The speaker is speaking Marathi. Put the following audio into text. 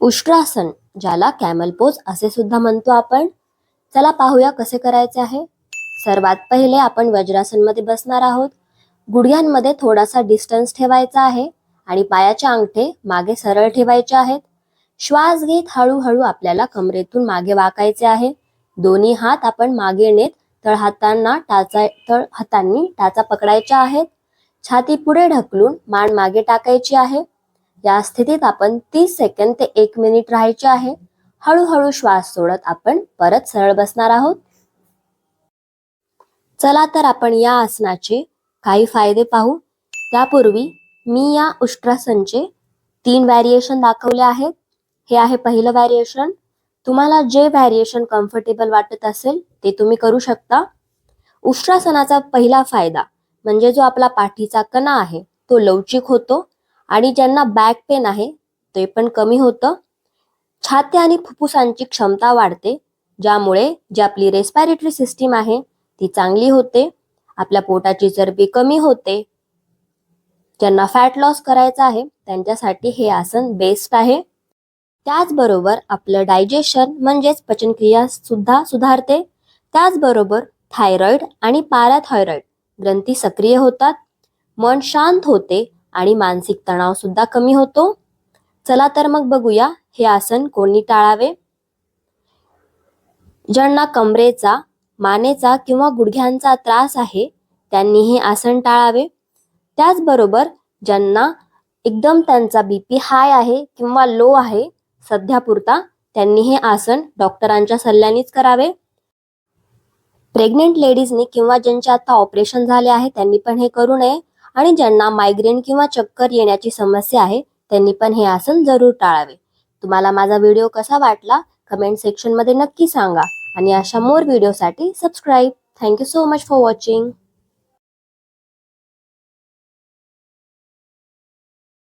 उष्ट्रासन ज्याला कॅमल पोज असे सुद्धा म्हणतो आपण. चला पाहूया कसे करायचे आहे. सर्वात पहिले आपण वज्रासनमध्ये बसणार आहोत. गुडघ्यांमध्ये थोडासा डिस्टन्स ठेवायचा आहे आणि पायाचे अंगठे मागे सरळ ठेवायचे आहेत. श्वास घेत हळूहळू आपल्याला कमरेतून मागे वाकायचे आहे. दोन्ही हात आपण मागे नेत तळहातांना टाचा तळ हातांनी टाचा पकडायच्या आहेत. छाती पुढे ढकलून मान मागे टाकायची आहे. या स्थितीत आपण तीस सेकंद ते एक मिनिट राहायचे आहे. हळूहळू श्वास सोडत आपण परत सरळ बसणार आहोत. चला तर आपण या आसनाचे काही फायदे पाहू. त्यापूर्वी मी या उष्ट्रासनचे तीन व्हॅरिएशन दाखवले आहेत. हे आहे पहिलं व्हॅरिएशन तुम्हाला जे व्हॅरिएशन कम्फर्टेबल वाटत असेल ते तुम्ही करू शकता. उष्ट्रासनाचा पहिला फायदा म्हणजे जो आपला पाठीचा कणा आहे तो लवचिक होतो. आणि ज्यांना बॅक पेन आहे ते पण कमी होतं. छाती आणि फुफ्फुसांची क्षमता वाढते ज्यामुळे जी आपली रेस्पायरेटरी सिस्टीम आहे ती चांगली होते. आपल्या पोटाची चरबी कमी होते. ज्यांना फॅट लॉस करायचा आहे त्यांच्यासाठी हे आसन बेस्ट आहे. त्याचबरोबर आपलं डायजेशन म्हणजेच पचनक्रिया सुद्धा सुधारते. त्याचबरोबर थायरॉईड आणि पॅराथायरॉईड ग्रंथी सक्रिय होतात. मन शांत होते आणि मानसिक तणाव सुद्धा कमी होतो. चला तर मग बघूया हे आसन कोणी टाळावे? ज्यांना कमरेचा मानेचा किंवा गुडघ्यांचा त्रास आहे त्यांनी हे आसन टाळावे. त्याचबरोबर ज्यांना एकदम त्यांचा बीपी हाय आहे किंवा लो आहे सध्यापुरता त्यांनी हे आसन डॉक्टरांच्या सल्ल्यानेच करावे. प्रेग्नेंट लेडीजनी किंवा ज्यांचे आता ऑपरेशन झाले आहे त्यांनी पण हे करू नये. आणि ज्यांना मायग्रेन किंवा चक्कर येण्याची समस्या आहे त्यांनी पण हे आसन जरूर टाळावे. तुम्हाला माझा व्हिडिओ कसा वाटला कमेंट सेक्शनमध्ये नक्की सांगा. आणि अशा मोर व्हिडिओसाठी subscribe thank you so much for watching